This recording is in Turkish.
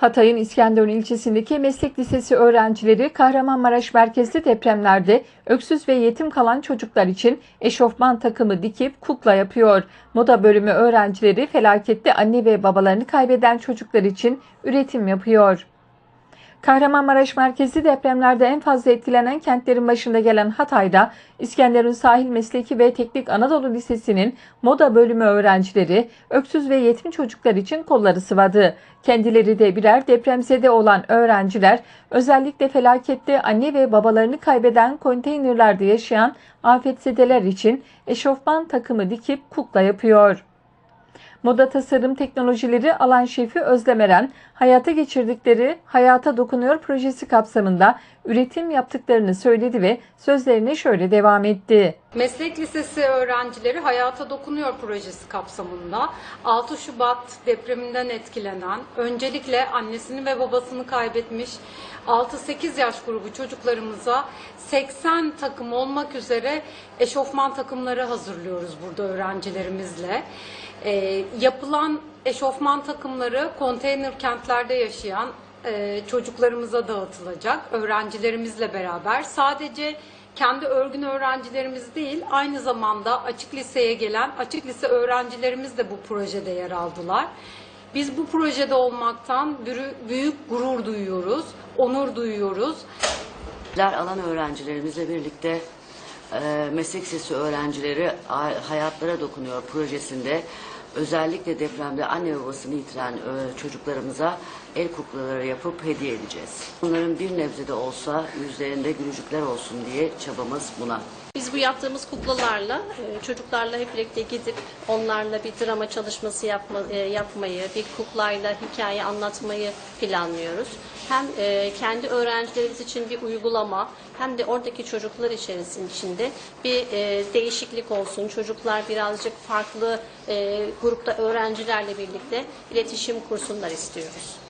Hatay'ın İskenderun ilçesindeki meslek lisesi öğrencileri Kahramanmaraş merkezli depremlerde öksüz ve yetim kalan çocuklar için eşofman takımı dikip kukla yapıyor. Moda bölümü öğrencileri felakette anne ve babalarını kaybeden çocuklar için üretim yapıyor. Kahramanmaraş merkezli depremlerde en fazla etkilenen kentlerin başında gelen Hatay'da İskenderun Sahil Mesleki ve Teknik Anadolu Lisesi'nin moda bölümü öğrencileri öksüz ve yetim çocuklar için kolları sıvadı. Kendileri de birer depremzede olan öğrenciler özellikle felakette anne ve babalarını kaybeden konteynerlerde yaşayan afetzedeler için eşofman takımı dikip kukla yapıyor. Moda tasarım teknolojileri alan şefi Özlem Eren, hayata geçirdikleri Hayata Dokunuyor projesi kapsamında üretim yaptıklarını söyledi ve sözlerine şöyle devam etti. Meslek Lisesi öğrencileri Hayata Dokunuyor projesi kapsamında 6 Şubat depreminden etkilenen, öncelikle annesini ve babasını kaybetmiş 6-8 yaş grubu çocuklarımıza 80 takım olmak üzere eşofman takımları hazırlıyoruz burada öğrencilerimizle. Ee, yapılan eşofman takımları konteyner kentlerde yaşayan e, çocuklarımıza dağıtılacak öğrencilerimizle beraber. Sadece kendi örgün öğrencilerimiz değil, aynı zamanda açık liseye gelen açık lise öğrencilerimiz de bu projede yer aldılar. Biz bu projede olmaktan büyük gurur duyuyoruz, onur duyuyoruz. Alan öğrencilerimizle birlikte e, meslek sesi öğrencileri hayatlara dokunuyor projesinde özellikle depremde anne babasını yitiren e, çocuklarımıza el kuklaları yapıp hediye edeceğiz. Onların bir nebze de olsa yüzlerinde gülücükler olsun diye çabamız buna. Biz bu yaptığımız kuklalarla e, çocuklarla hep birlikte gidip onlarla bir drama çalışması yapma, e, yapmayı, bir kuklayla hikaye anlatmayı planlıyoruz. Hem e, kendi öğrencilerimiz için bir uygulama hem de oradaki çocuklar içerisinde bir değişiklik olsun. Çocuklar birazcık farklı grupta öğrencilerle birlikte iletişim kursunlar istiyoruz.